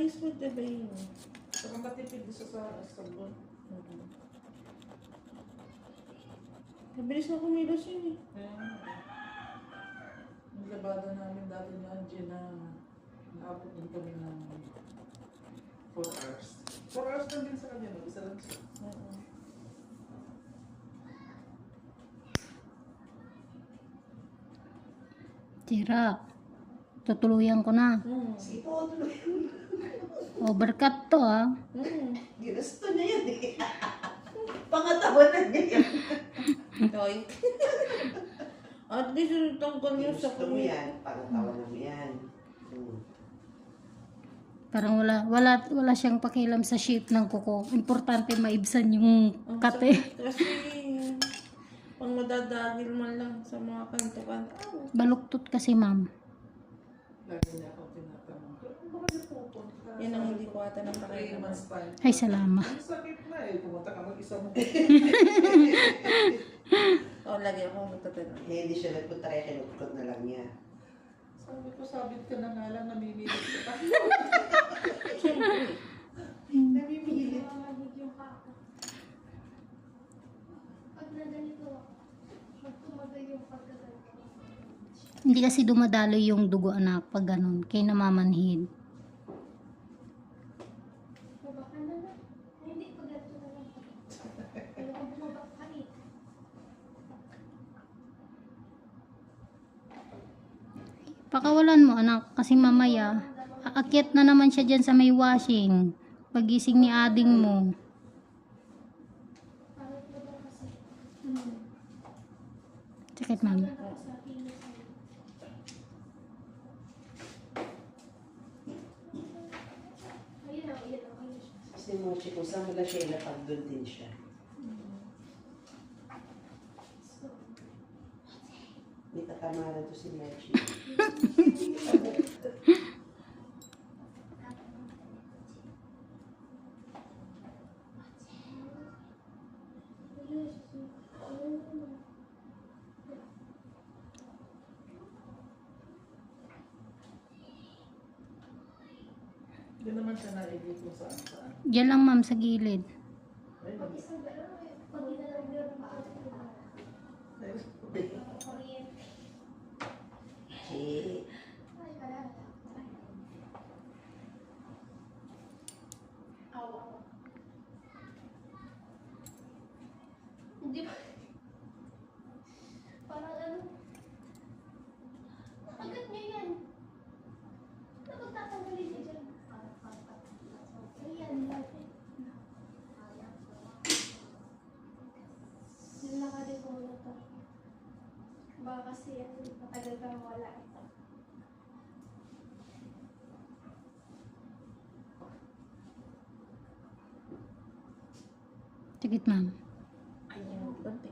ayos mo diba yun? Saka matipid sa sa sabon. Mhm. Mabilis na kumilos yun eh. Kaya nga. Yung labada namin dati ni Angie na naabot din kami ng 4 hours. 4 hours lang din sa kanya, no? Isa lang siya. Oo. Tira. Tutuluyan ko na. Mm. Sige po, tuloy. Overcut to ah. Mm. Ginusto niya yan eh. Pangatawanan niya yan. Toy. At least yung tanggal niyo sa Ginusto mo yan. Pangatawanan mo yan. Hmm. Parang wala, wala, wala siyang pakialam sa shape ng kuko. Importante maibsan yung Ang kate. sakit Kasi pang madadagil man lang sa mga kanto-kanto. Baluktot kasi ma'am. Lagi niya ako tinatanong. Kung baka niya pupunta? Yan ang hindi ko ata ng 3 pakialaman. months time. Ay, salamat. Ang sakit na eh. Pumunta ka mag-isa mo. Oo, lagi ako nagtatanong. Eh, hindi siya nagpunta kaya kinukot na lang niya. Sabi ko, sabit ka na nga lang, namimilit ka. Siyempre. Namimilit. Hindi kasi dumadalo yung dugo anak pag ganun. Kaya namamanhid. Baba ka na lang. Ay, Hindi, pag ganito na lang. Pero kung bumaba ka eh. Pakawalan mo anak kasi mamaya aakyat na naman siya dyan sa may washing. Pagising ni ading mo. Sakit siya. Kasi Mochi, kung saan mo na siya ilapag, doon din siya. So, May katamaran to si. Ayun. Hindi naman siya naigit kung saan saan. Diyan lang ma'am sa gilid. Ay, Pag isang gano'n, eh, pag inalagyan ng maaari ko na. ay, Kuryente. Eh, Ay, wala. Awa. Hindi ba? Parang ano? Agad niya yan. Dapat tatanggalin niya dyan. Ayan. Yung nakadito mo na to. Baka kasi matagal ka wala ito. Sakit ma'am. Ayun, bante.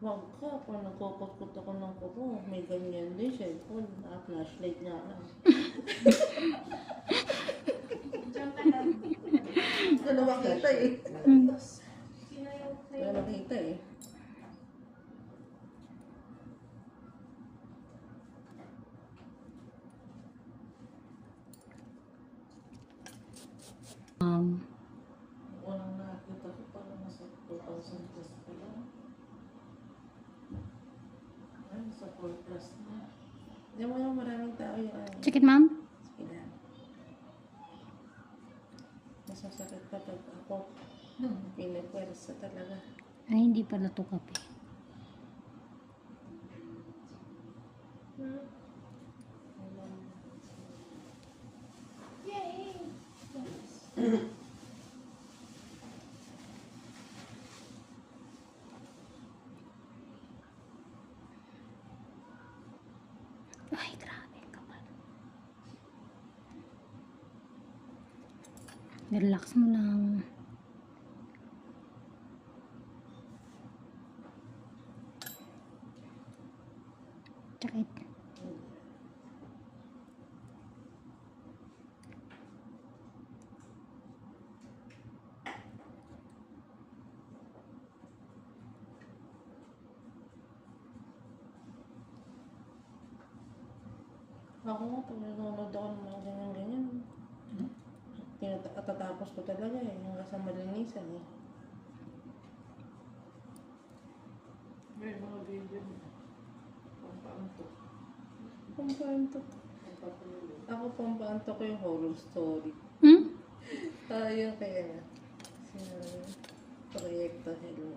Wag ka, nagkukot-kot ako ng kuko, may ganyan din, cellphone, ah, flashlight nga lang. Na makita eh. Na makita eh. Um, Walang nakita ko parang nasa 2,000 plus pa nasa 4 plus na. Hindi mo yung maraming tao yung ano. sakit ma'am? Sige na. Masasakit pa pag ako. Pinipwersa talaga. Ay, hindi pala to kape. Yay! Ay, Relax mo lang. Sakit. Ako nga, pag nanonood ako ng mga tinata- tatapos ko talaga eh, hanggang sa malinisan eh. May mga video. Pampaantok. Pampaantok. Ako pampaantok ko yung horror story. Hmm? Tayo kaya si Proyekto Hello.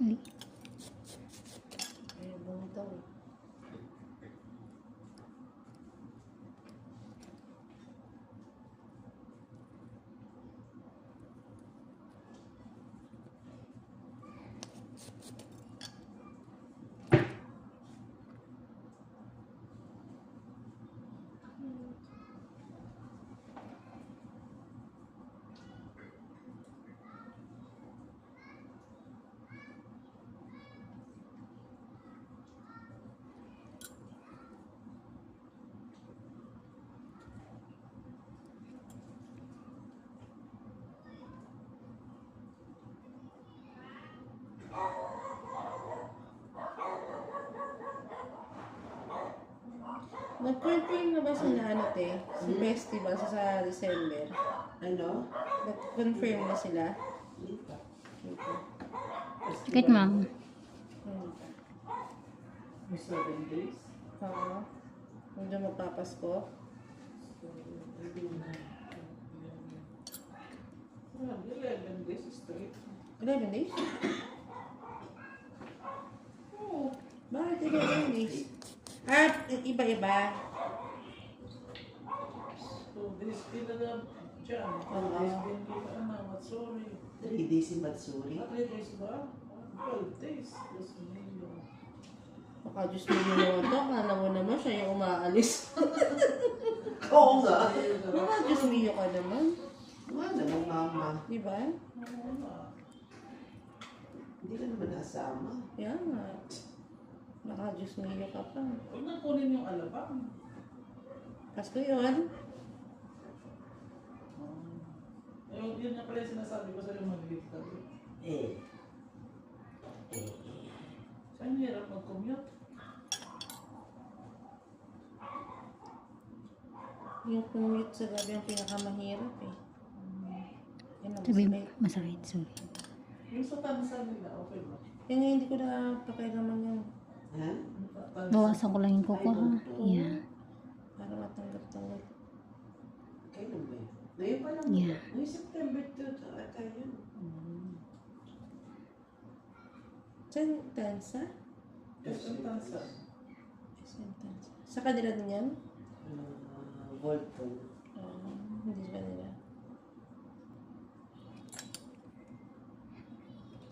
Ay, Ay, bumitaw eh. Nag-confirm na ba sila ano te? Si festival sa, sa December? Ano? Nag-confirm na sila? Okay. Kahit ma'am. Pa. May seven days. Oo. Hindi magpapasko. Ah, 11 days straight. 11 days? Oo. Bakit 11 days? Ah, iba-iba. So, this kita na dyan. Oo. This din kita na, Matsuri. Three days in Matsuri. Ah, three days ba? Ah, 12 days. Mío. Baka Diyos mo yun naman to. Kala mo naman siya yung umaalis. Oo nga. Baka Diyos mo ka naman. Wala namang mama. Di ba? Hindi ka naman nasama. Yan nga. Baka Diyos mo ka pa. Huwag na kunin yung alabang. Pasko yun. Yung, yun nga pala yung sinasabi ko sa'yo, maliit ka doon. Eh. Eh. Saan hirap mag-commute? Yung commute sa gabi ang pinakamahirap eh. Yan ang Sabi, masakit. masakit, sorry. Yung sa tansa nila, okay ba? Kaya nga hindi ko na pakialaman yung Ha? Yung sa tansa. Bawasan ko lang yung kuko ha. Yeah. para matanggap-tanggap. Kailan ba yun? Ngayon pa lang. Yeah. Ngayon September 2. Ata yun. Mm. Saan tansa? Yes, yung tansa. Saan tansa? Sa kanila din yan? Uh, hindi ba nila?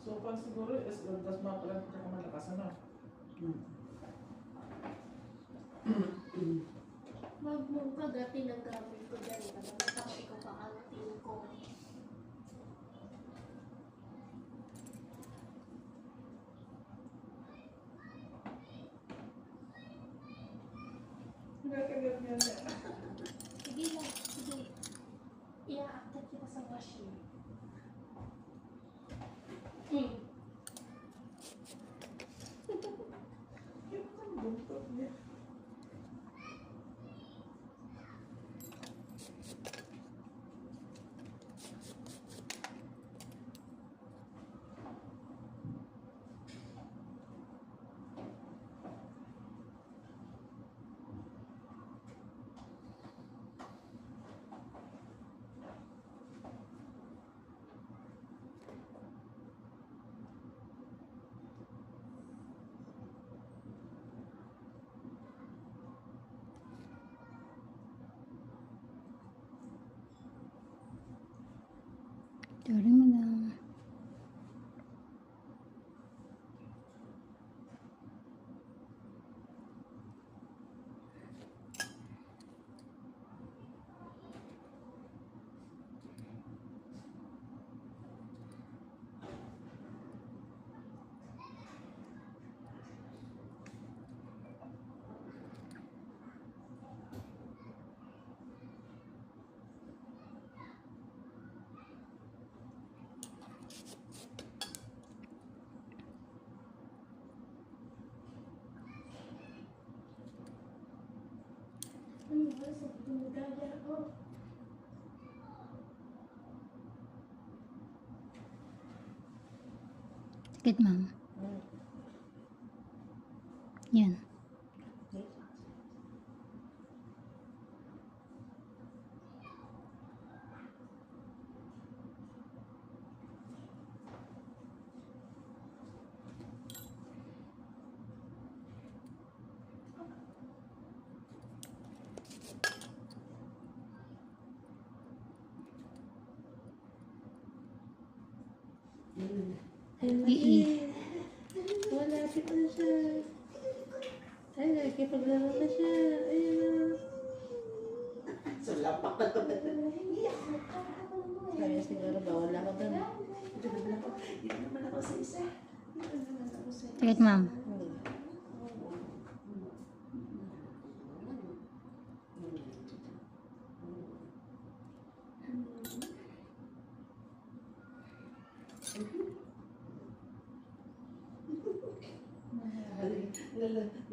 So, pag siguro, is, das mga pala pinakamalakas, ano? Hmm. Wag mong kagatin ang gamit ko dyan. Ano, tapos ikaw kakagatin ko. Nagkagat niya na. Sige lang, sige. Ia-active kita sa machine. Hmm. Yung ang buntot niya. Sorry, ba sa pinagaya ko? Sakit, ma'am. Hmm. Yan. Ii. Malapit na siya. Ay, nakikipaglaro na siya. Ayun na. So, lapak na to. Kaya siguro bawal ako doon. Dito naman ako. Sa isa. Dito naman ako sa isa. Sakit, ma'am. Hindi. Lala-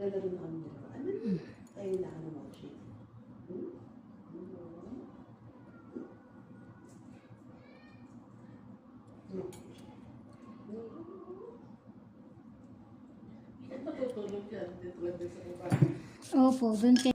Lalaro na kami dalawa. Ano? Tayo na ano mo siya. Hmm? Hmm. Saan